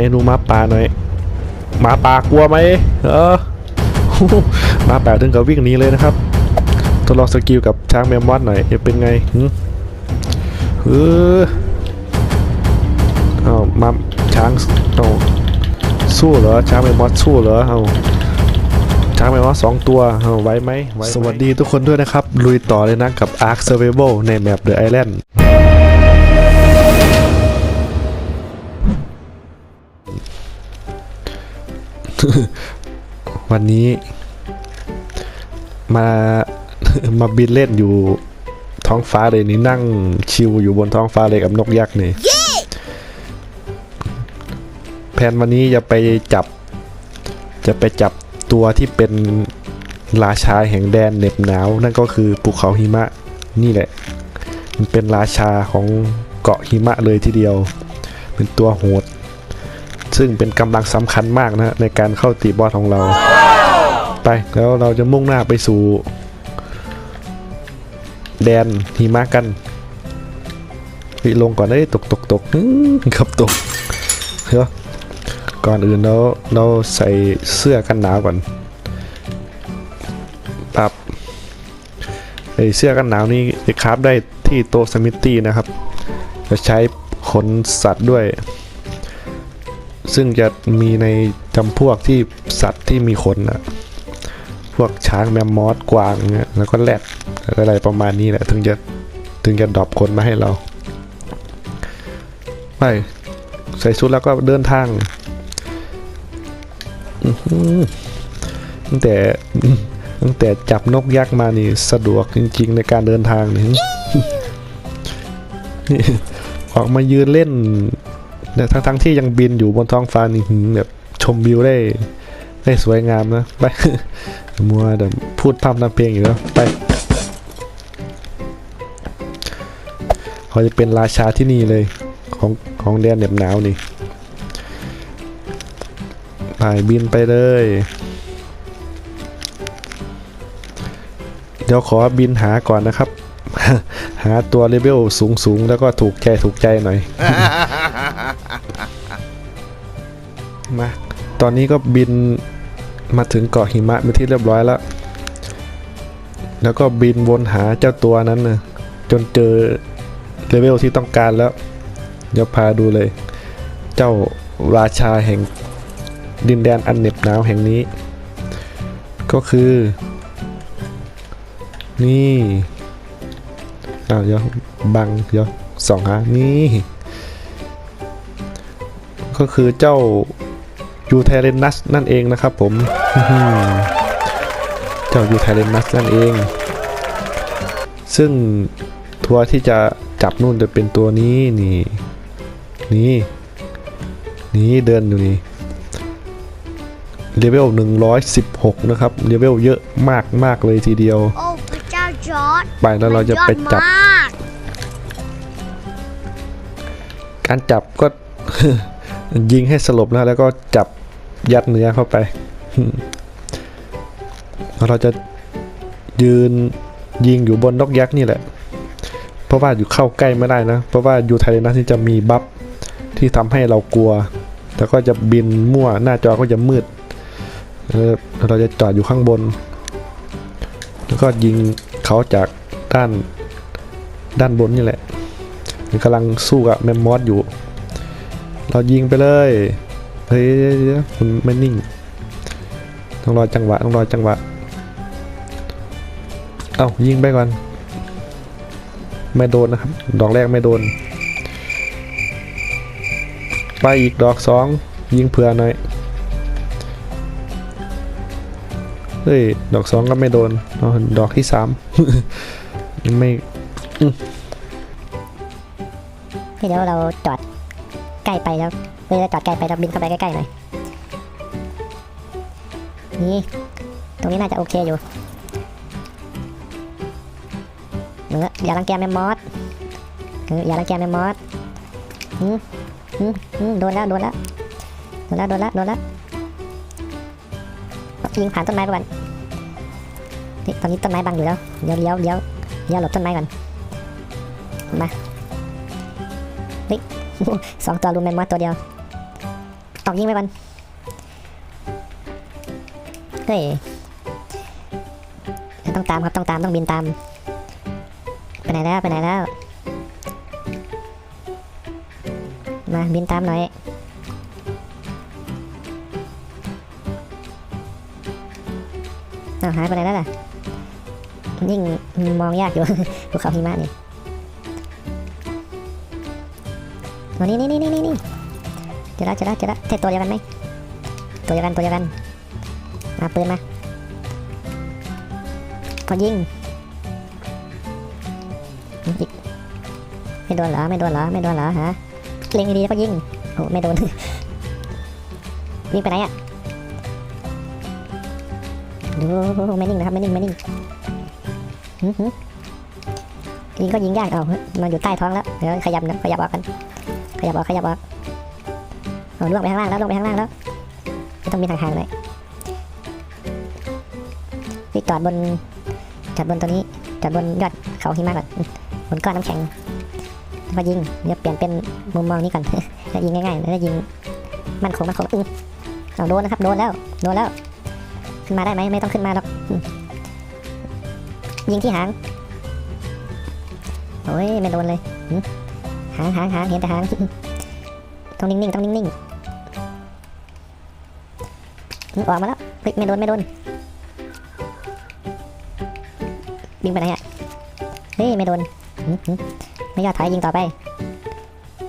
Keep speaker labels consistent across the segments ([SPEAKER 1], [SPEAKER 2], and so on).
[SPEAKER 1] ให้ดูหมาป่าหน่อยหมาป่ากลัวไหมเออหมาป่าถึงกับวิ่งหนีเลยนะครับทดลองสกิลกับช้างแมมมอสหน่อยจะเป็นไงหึเออเอามาช้างเอาสู้เหรอช้างแมมมอสสู้เหรอเอาช้างแมมมอสสองตัวเอาไว้ไหมไหวไหมสวัสดีทุกคนด้วยนะครับ ลุยต่อเลยนะกับ Ark Survival ในแมป The Island วันนี้ มามาบินเล่นอยู่ท้องฟ้าเลยนี่นั่งชิวอยู่บนท้องฟ้าเลยกับนกยักษ์นี่แผนวันนี้จะไปจับ จะไปจับตัวที่เป็นราชาแห่งแดนเหน็บหนาว นั่นก็คือภูเขาหิมะนี่แหละ มันเป็นราชาของเกาะหิมะเลยทีเดียว เป็นตัวโหด ซึ่งเป็นกำลังสำคัญมากนะฮะในการเข้าตีบอสของเรา ไปแล้วเราจะมุ่งหน้าไปสู่ แดนหิมะกันวิลงก่อนได้ยตกตกตกครับตกเฮ้ยก่อนอื่นเราเราใส่เสื้อกันหนาวก่อนปรับไอเสื้อกันหนาวนี่จะคราฟได้ที่โตสมิธตี้นะครับ จะใช้ขนสัตว์ด้วย ซึ่งจะมีในจำพวกที่สัตว์ที่มีขนอะพวกช้างแมมมอสกวางเนี่ยแล้วก็แรดอะไรประมาณนี้แหละ ถึงจะถึงจะดรอปคนมาให้เราไปใส่ชุดแล้วก็เดินทางตั้งแต่ตั้งแต่จับนกยักษ์มานี่ สะดวกจริง ๆ ในการเดินทางนี่ออกมายืนเล่น เนี่ยทั้งทั้งที่ยังบินอยู่บนท้องฟ้านี่แบบชมวิวได้ได้สวยงามนะ ไปมัวเดี๋ยวพูดพร่ำทำเพลงอยู่แล้วไปเขาจะเป็นราชาที่นี่เลยของของแดนเหน็บหนาวนี่ไปบินไปเลย เดี๋ยวขอบินหาก่อนนะครับ หาตัวเลเวลสูงๆ แล้วก็ถูกใจถูกใจหน่อย มาตอนนี้ก็บินมาถึงเกาะหิมะเป็นที่เรียบร้อยแล้ว แล้วก็บินวนหาเจ้าตัวนั้นนะจนเจอเลเวลที่ต้องการแล้ว เดี๋ยวพาดูเลย เจ้าราชาแห่งดินแดนอันเหน็บหนาวแห่งนี้ ก็คือ นี่อ้าวเดี๋ยวบังเดี๋ยวสองหานี่ ก็คือเจ้า ยูเทเรนัสนั่นเองนะครับผมอื้อหือเจ้ายูเทเรนัสนั่นเอง ซึ่งทัวร์ที่จะจับนู่นจะเป็นตัวนี้นี่ นี่ นี่เดินอยู่นี่เลเวล116 นะครับเลเวลเยอะมากมากเลยทีเดียว
[SPEAKER 2] โอ้พระเจ้าจอร์ด
[SPEAKER 1] ไปแล้วเราจะไปจับ
[SPEAKER 2] มันยอดมาก
[SPEAKER 1] การจับก็ยิงให้สลบนะแล้วก็จับ ยัดเนื้อเข้าไปเราจะยืนยิงอยู่บนนกยักษ์นี่แหละ เพราะว่าอยู่เข้าใกล้ไม่ได้นะ เพราะว่ายูไทเรนัสที่จะมีบัฟที่ทำให้เรากลัว แล้วก็จะบินมั่วหน้าจอก็จะมืด เราจะจอดอยู่ข้างบน แล้วก็ยิงเขาจากด้านด้านบนนี่แหละมันกำลังสู้กับแมมมอสอยู่ เรายิงไปเลย เฮ้ยเดี๋ยวมันไม่นิ่ง ต้องรอจังหวะ ต้องรอจังหวะ เอ้ายิงไปก่อน ไม่โดนนะครับ ดอกแรกไม่โดน ไปอีกดอกสอง ยิงเผื่อหน่อย เฮ้ย ดอกสองก็ไม่โดนเอาดอกที่สามยังไม่
[SPEAKER 3] พี่เดี๋ยวเราจอดใกล้ไปแล้ว เวลาจอดใกล้ไปเราบินเข้าไปใกล้ๆหน่อยนี่ตรงนี้น่าจะโอเคอยู่เนื้ออย่ารังแกแมมมอสเอออย่ารังแกแมมมอสอืมอืมอืมโดนแล้วโดนแล้วโดนแล้วโดนแล้วโดนแล้วยิงผ่านต้นไม้ไปก่อนนี่ตอนนี้ต้นไม้บังอยู่แล้วเดี๋ยวเลี้ยวเลี้ยวเลี้ยวหลบต้นไม้ก่อนมาสองตัวรุมแมมมอสตัวเดียว ตอกยิงไปก่อน เฮ้ย ต้องตามครับ ต้องตาม ต้องบินตาม ไปไหนแล้ว ไปไหนแล้ว มาบินตามหน่อยอ้าหายไปไหนแล้วล่ะยิ่งมองยากอยู่ภูเขาหิมะนี่วันนี้นี่นี่นี่นี่ เจอแล้วเจอแล้วเจอแล้วใช่ตัวเดียวกันไหมตัวเดียวกันตัวเดียวกันมาปืนมาพอยิงอีกไม่โดนเหรอไม่โดนเหรอไม่โดนเหรอฮะเล็งดีแล้วก็ยิงโอ้ไม่โดนวิ่งไปไหนอะดูไม่นิ่งนะครับไม่นิ่งไม่นิ่งหือหือยิงก็ยิงยากเอามันอยู่ใต้ท้องแล้วเดี๋ยวขยับนะขยับออกกัน ขยับออกขยับออก ลงไปข้างล่างแล้วลงไปข้างล่างแล้วไม่ต้องบินห่างๆเลยพี่จอดบนจอดบนตัวนี้จอดบนยอดเขาหิมะก่อนบนก้อนน้ำแข็งแล้วก็ยิงเดี๋ยวเปลี่ยนเป็นมุมมองนี้ก่อนแล้วยิงง่ายๆแล้วยิงมันคงมันคงอึ้งเอาโดนนะครับโดนแล้วโดนแล้วขึ้นมาได้ไหมไม่ต้องขึ้นมาหรอกยิงที่หางโอ้ยไม่โดนเลยหางหางหางเห็นแต่หางต้องนิ่งๆต้องนิ่งๆ อออกมาแล้วเฮ้ยไม่โดนไม่โดนยิงไปไหนอะเฮ้ยไม่โดนไม่ยอดถอยยิงต่อไป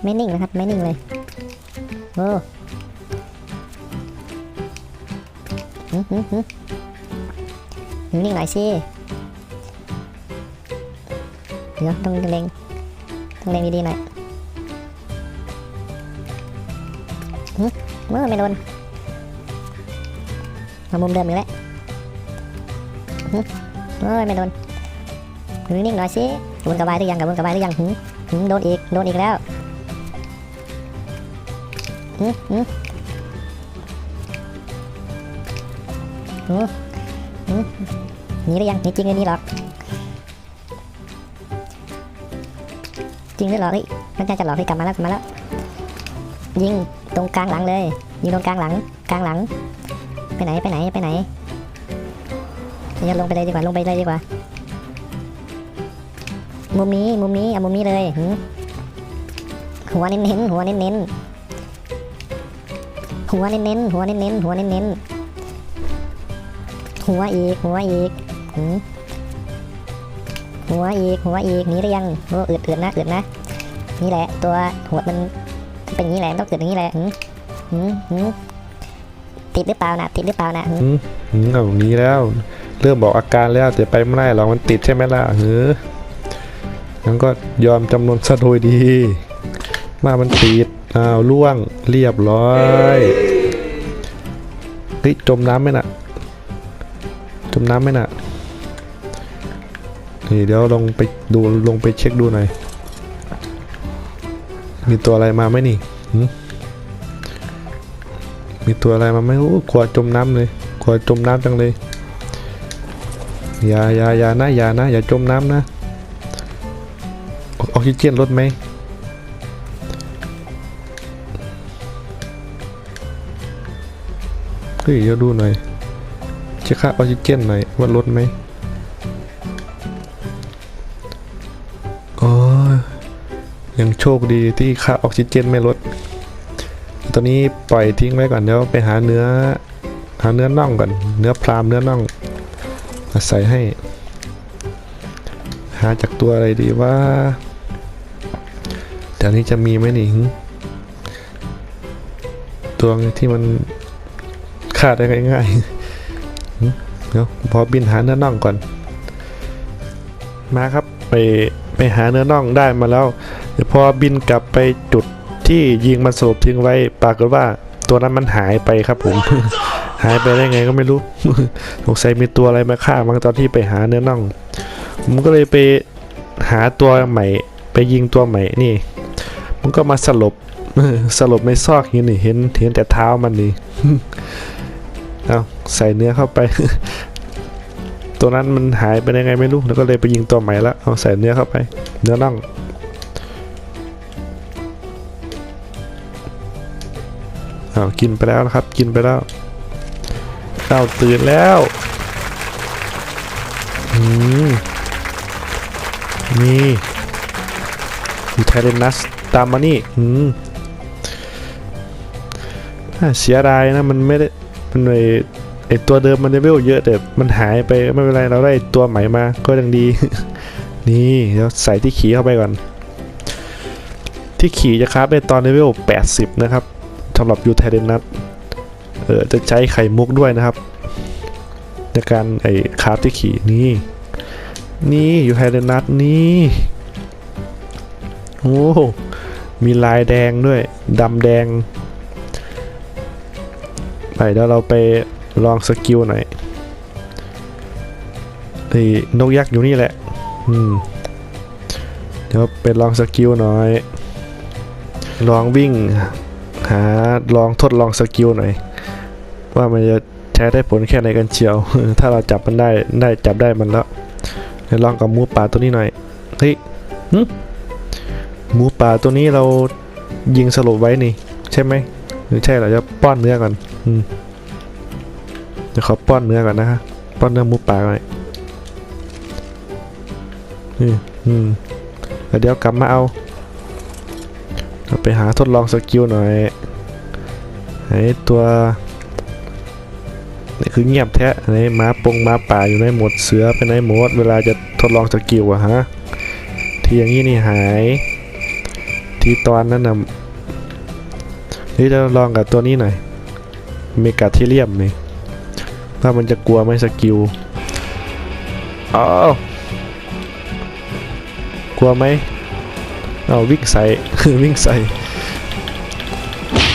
[SPEAKER 3] ไม่นิ่งนะครับ ไม่นิ่งเลยโอ้หืมหืมหืมอยู่นิ่งหน่อยสิเดี๋ยวต้องเล็งต้องเล็งดีๆหน่อยหืมเมื่อไม่โดน มามุมเดิมอีกแล้วหืมเอ้ยไม่โดนอยู่นิ่งหน่อยสิกระวนกระวายหรือยังกระวนกระวายหรือยังหืมหืมโดนอีก โดนอีกแล้วหืมหืมหนีหรือยังหนีจริงหรือหนีหรอกจริงหรือหลอกเฮ้ยนจะจะหลอกให้กลับมาแล้วกลับมาแล้ว ยิงตรงกลางหลังเลย ยิงตรงกลางหลัง กลางหลัง ไปไหนไปไหนไปไหนอย่าลงไปเลยดีกว่าลงไปเลยดีกว่า มุมนี้มุมนี้เอามุมนี้เลยหืมหัวเน้นๆหัวเน้นๆหัวเน้นๆหัวเน้นๆหัวเน้นๆหัวอีกหัวอีกหัวอีกหัวอีกนีหรือยังโอ้อืดอืดนะอืดนะนี่แหละ ตัวหัวมันเป็นอย่างนี้แหละมันต้องอืดอย่างนี้แหละหืมหืมหืม ติดหรือเปล่านะติดหรือเปล่านะหืม
[SPEAKER 1] อืมอืมเอาหนี้แล้ว เริ่มบอกอาการแล้วแต่ไปไม่ได้หรอกมันติดใช่ไหมล่ะเฮ้องั้นก็ยอมจำนวนซะโดยดี มามันติดอ้าวล่วงเรียบร้อยเฮ้ยจมน้ำไหมน่ะ จมน้ำไหมน่ะนี่เดี๋ยวลงไปดูลงไปเช็คดูหน่อย มีตัวอะไรมาไหมนี่หืม มีตัวอะไรมาไหมโอ้กลัวจมน้ำเลยกลัวจมน้ำจังเลยอย่าอย่าอย่านะอย่านะอย่าจมน้ำนะออกซิเจนลดไหมเฮ้ยเดี๋ยวดูหน่อยเช็คค่าออกซิเจนหน่อยว่าลดไหมโอ้ยยังโชคดีที่ค่าออกซิเจนไม่ลด ตอนนี้ปล่อยทิ้งไว้ก่อนเดี๋ยวไปหาเนื้อ หาเนื้อน่องก่อน เนื้อพรามเนื้อน่องมาใส่ให้ หาจากตัวอะไรดีว่าแถวนี้จะมีไหมนี่หึตัวที่มันขาดได้ง่ายๆเดี๋ยวพอบินหาเนื้อน่องก่อน มาครับไปไปหาเนื้อน่องได้มาแล้วเดี๋ยวพอบินกลับไปจุด ที่ยิงมันสลบทิ้งไว้ปรากฏว่าตัวนั้นมันหายไปครับผม หายไปได้ไงก็ไม่รู้สงสัยมีตัวอะไรมาฆ่ามันตอนที่ไปหาเนื้อน่องผมก็เลยไปหาตัวใหม่ ไปยิงตัวใหม่นี่ มันก็มาสลบสลบในซอกนนี่เห็นเห็นแต่เท้ามันนี่เอาใส่เนื้อเข้าไป ตัวนั้นมันหายไปได้ไงไม่รู้แล้วก็เลยไปยิงตัวใหม่ละเอาใส่เนื้อเข้าไป เนื้อน่อง อ้าวกินไปแล้วนะครับ กินไปแล้วเต้าตื่นแล้ว อืมนี่อยู่ไทเรนัสตามมานี่ อืมเสียดายนะ มันไม่ได้ มันไอไอตัวเดิมมันเลเวลเยอะแต่มันหายไปไม่เป็นไรเราได้ตัวใหม่มาก็ยังดี นี่เดี๋ยวใส่ที่ขี่เข้าไปก่อน ที่ขี่จะคราฟได้ตอนเลเวล80 นะครับ สำหรับยูไทเดนัทเออจะใช้ไข่มุกด้วยนะครับ ในการไอ้คราฟที่ขี่นี่ นี่ยูไทเดนัทนี่โอ้มีลายแดงด้วยดำแดง ไปเดี๋ยวเราไปลองสกิลหน่อยไอ้นกยักษ์อยู่นี่แหละ อืม เดี๋ยวไปลองสกิลหน่อย ลองวิ่ง หาลองทดลองสกิลหน่อย ว่ามันจะใช้ได้ผลแค่ไหนกันเชียว ถ้าเราจับมันได้ได้จับได้มันแล้วลองกับหมูป่าตัวนี้หน่อยเฮ้ยหมูป่าตัวนี้เรายิงสลบไว้นี่ ใช่ไหมหรือใช่เหรอจะป้อนเนื้อก่อนเดี๋ยวขอป้อนเนื้อก่อนนะฮะป้อนเนื้อหมูป่าหน่อยอืมอืมเดี๋ยวกลับมาเอา ไปหาทดลองสกิลหน่อยไอ้ตัวนี่คือเงียบแท้ไอ้ม้าปงม้าป่าอยู่ในหมดเสือไปไหนหมด เวลาจะทดลองสกิลอะฮะ ทีอย่างนี้นี่หาย ทีตอนนั้นนะนี่จะลองกับตัวนี้หน่อย เมกาเทเลียมนี่ว่ามันจะกลัวไหมสกิลอ้าวกลัวไหม เอาวิ่งใส่วิ่งใส่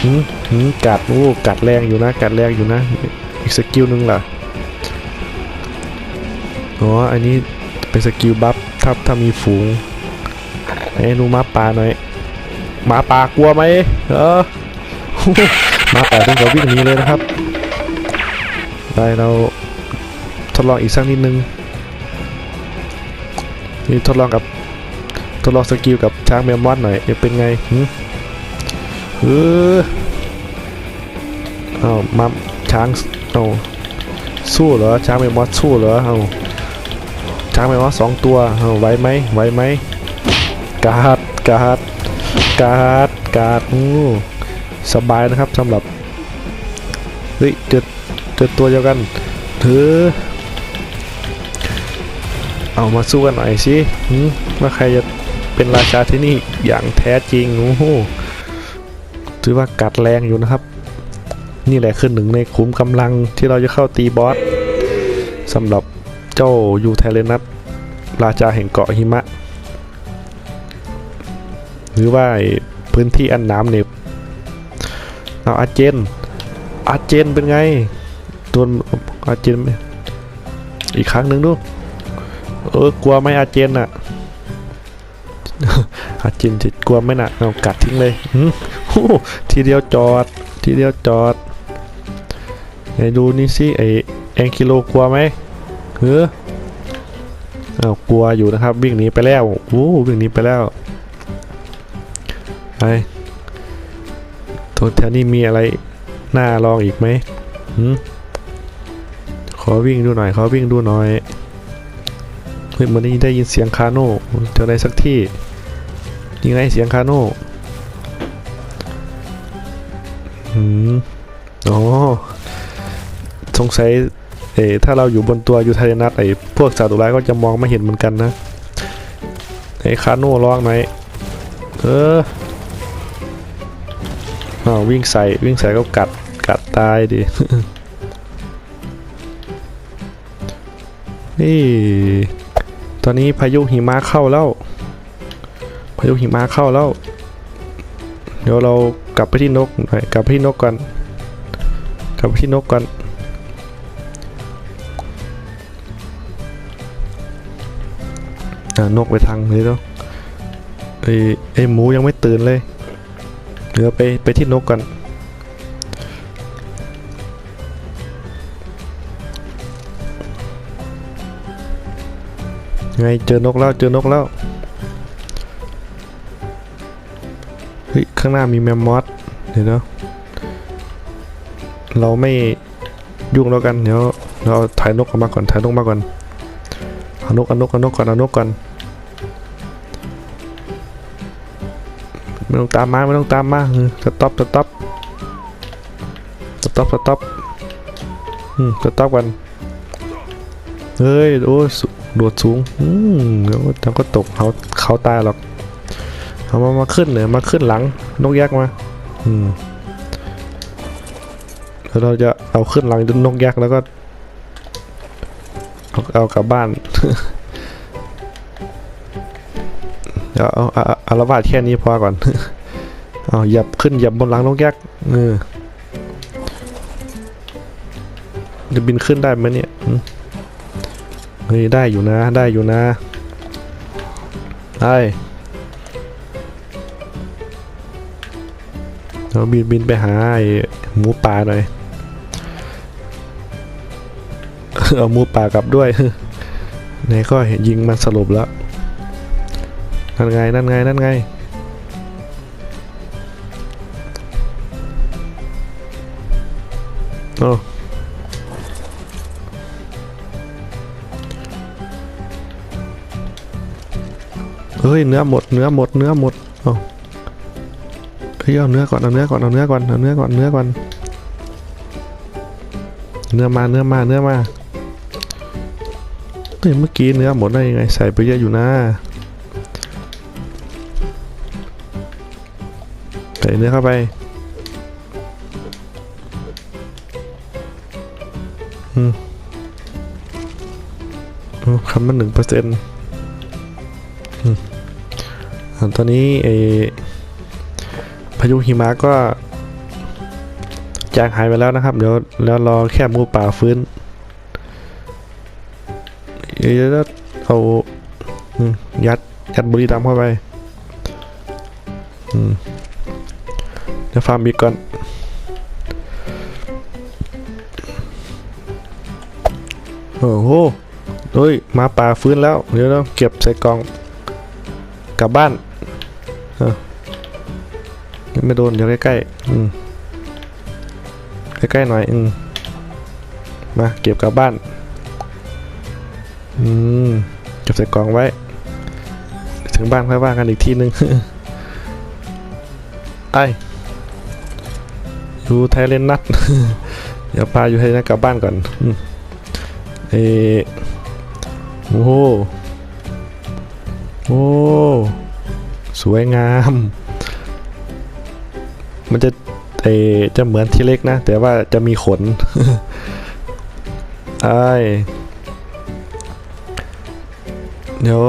[SPEAKER 1] หืมหืมกัดโอ้กัดแรงอยู่นะกัดแรงอยู่นะ อีกสกิลหนึงล่ะอ๋ออันนี้เป็นสกิลบัฟถ้าถ้ามีฝูงไอ้หนูมาป่าหน่อยหมาป่ากลัวไหมเออหมาป่าต้องกับวิ่งหนีเลยนะครับไปเราทดลองอีกสักนิดนึงนี่ทดลองกับ ทดลองสกิลกับช้างแมวมอดหน่อยจะเป็นไงหืมเออเอามาช้างเอาสู้เหรอช้างแมวมอดสู้เหรอเอาช้างแมวมอดสองตัวเอาไหวไหมไหวไหมกาดกาดกาดกาดอู้สบายนะครับสำหรับเฮ้ยเจอเจอตัวเดียวกันเธอเอามาสู้กันหน่อยสิมว่าใครจะ เป็นราชาที่นี่อย่างแท้จริงโอ้โหถือว่ากัดแรงอยู่นะครับ นี่แหละคือหนึ่งในขุมกำลังที่เราจะเข้าตีบอสสำหรับเจ้ายูไทเลนัสราชาแห่งเกาะหิมะ หรือว่าพื้นที่อันน้ำเนี่ยเอาอาเจน อาเจนเป็นไง ตัวอาเจนอีกครั้งหนึ่งดู เออกลัวไหมอาเจนอะ อาเจนจะกลัวไหมน่ะเอากัดทิ้งเลยหืมทีเดียวจอด ทีเดียวจอดไหนดูนี่สิไอแองกิโลกลัวไหมเฮ้อเอากลัวอยู่นะครับ วิ่งหนีไปแล้วโอ้วิ่งหนีไปแล้วไปตัวแถวนี้มีอะไรน่าลองอีกไหมหืมขอวิ่งดูหน่อยขอวิ่งดูหน่อยเฮ้ยเหมันได้ได้ยินเสียงคาโน่เจออะไรสักที่ ยิงไงเสียงคาโน่อืมอ๋อสงสัยเอ๋ถ้าเราอยู่บนตัวยูไทยนัทไอ้พวกสัตว์ร้ายก็จะมองไม่เห็นเหมือนกันนะไอ้คาโน่ร้องไหนอยเอออ้าววิ่งใส่วิ่งใส่ก็กัดกัดตายดินี่ ตอนนี้พายุหิมะเข้าแล้วายุหิมะเข้าแล้ว เดี๋ยวเรากลับไปที่นกหน่อยกลับไปที่นกก่อนกลับไปที่นกก่อนนกไปทางนี้แล้วไอ้ไอ้หมูยังไม่ตื่นเลยเดี๋ยวไปไปที่นกก่อนไงเจอนกแล้วเจอนกแล้ว ฮ้ย ข้างหน้ามีแมมมอสเดี๋ยวนะเราไม่ยุ่งแล้วกันเดี๋ยวเราถ่ายนกออกมาก่อนถ่ายนกมาก่อนเอานกเอานกเอานกก่อนเอานกก่อนไม่ต้องตามมาไม่ต้องตามมาสต็อปสต็อปสต็อปสต็อปอืมสต็อปกันเฮ้ยโอ้โดดสูงอืมเดี๋ยวเดี๋ยวก็ตกเขาเขาตายหรอก เอามามาขึ้นเนี่ยมาขึ้นหลังนกยักษ์มาอืมแล้วเราจะเอาขึ้นหลังนกยักษ์แล้วก็เอาเอากลับบ้านเดี๋ยวเอาเอาเอาเอาละวาดแค่นี้พอก่อนเอาเหยับขึ้นเหยับบนหลังนกยักษ์เออจะบินขึ้นได้ไหมเนี่ยอืมเฮ้ยได้อยู่นะ ได้อยู่นะ ได้ เราบินบินไปหาไอ้หมูป่าหน่อย เอาหมูป่ากลับด้วยไหนก็เห็นยิงมันสลบแล้ว นั่นไง นั่นไง นั่นไง โอ้เฮ้ย เนื้อหมด เนื้อหมด เนื้อหมด เอา เฮ้ยเอาเนื้อก่อนเอาเนื้อก่อนเอาเนื้อก่อนเอาเนื้อก่อนเนื้อก่อนเนื้อมาเนื้อมาเนื้อมาเฮ้ยเมื่อกี้เนื้อหมดได้ยังไงใส่ไปเยอะอยู่นะใส่เนื้อเข้าไปอืมคำมันหนึ่งเปอร์เซ็นต์ตอนนี้ไอายุหิมะก็จางหายไปแล้วนะครับ เดี๋ยวแล้วรอแค่มูป่าฟื้นเดี๋ยวเอายัดยัดบุรีดำเข้าไปเดี๋ยวฟาร์มอีก่อนโอ้โหเฮ้ยมาป่าฟื้นแล้ว เดี๋ยวเราเก็บใส่กล่องกลับบ้านอ้ายัง ไม่โดนเดี๋ยวใกล้ๆอืมใกล้ๆหน่อยอืมมาเก็บกลับบ้านอืมเก็บใส่กล่องไว้ ถึงบ้านค่อยว่ากันอีกทีนึงไออยู่ไทยเลนนัดเดี๋ยวพาอยู่ไทยนัดกลับบ้านก่อนอเออโอ้โหโอ้สวยงาม มันจะเอจะเหมือนที่เล็กนะ แต่ว่าจะมีขนไอเดี๋ยว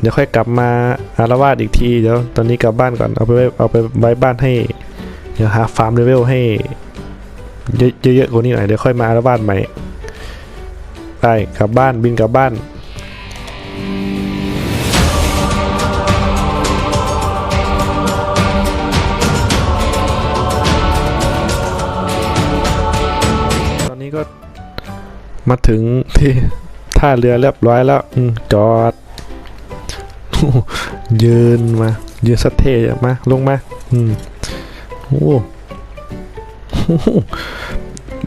[SPEAKER 1] เดี๋ยวค่อยกลับมาอารวาสอีกทีเดี๋ยวตอนนี้กลับบ้านก่อนเอาไปเอาไปไว้บ้านให้ เดี๋ยวหาฟาร์มเลเวลให้ เยอะเยอะๆกว่านี้หน่อยเดี๋ยวค่อยมาอารวาสใหม่ไปกลับบ้านบินกลับบ้าน มาถึงที่ท่าเรือเรียบร้อยแล้วอจอด ยืนมา ยืนสะเทมา ลงมาอืมโอ้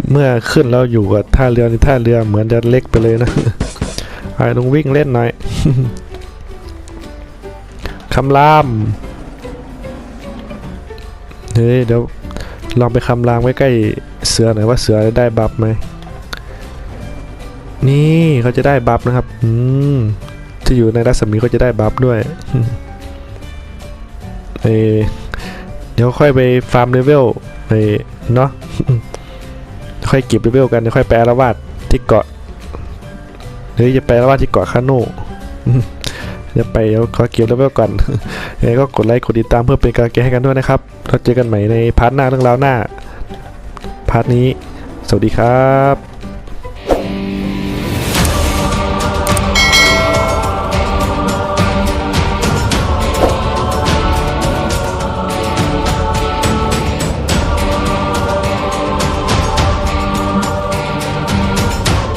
[SPEAKER 1] เมื่อขึ้นแล้วอยู่กับท่าเรือในท่าเรือเหมือนจะเล็กไปเลยนะไอ้ลงวิ่งเล่นหน่อยคำราม เฮ้ยเดี๋ยวลองไปคำรามใกล้ๆเสือหน่อยว่าเสือได้บัฟไหม นี่เขาจะได้บัฟนะครับ อืมที่อยู่ในรัศมีเขาจะได้บัฟด้วยเอเดี๋ยวค่อยไปฟาร์มเลเวลเอเนาะค่อยเก็บเลเวลกันเดี๋ยวค่อยไปอารวาสที่เกาะหรือจะไปอารวาสที่เกาะคาโน่เดี๋ยวไปเดี๋ยวขอเก็บเลเวลก่อนยังไงก็กดไลค์กดติดตามเพื่อเป็นกำลังใจให้กันด้วยนะครับเราเจอกันใหม่ในพาร์ทหน้าเรื่องราวหน้าพาร์ทนี้ สวัสดีครับ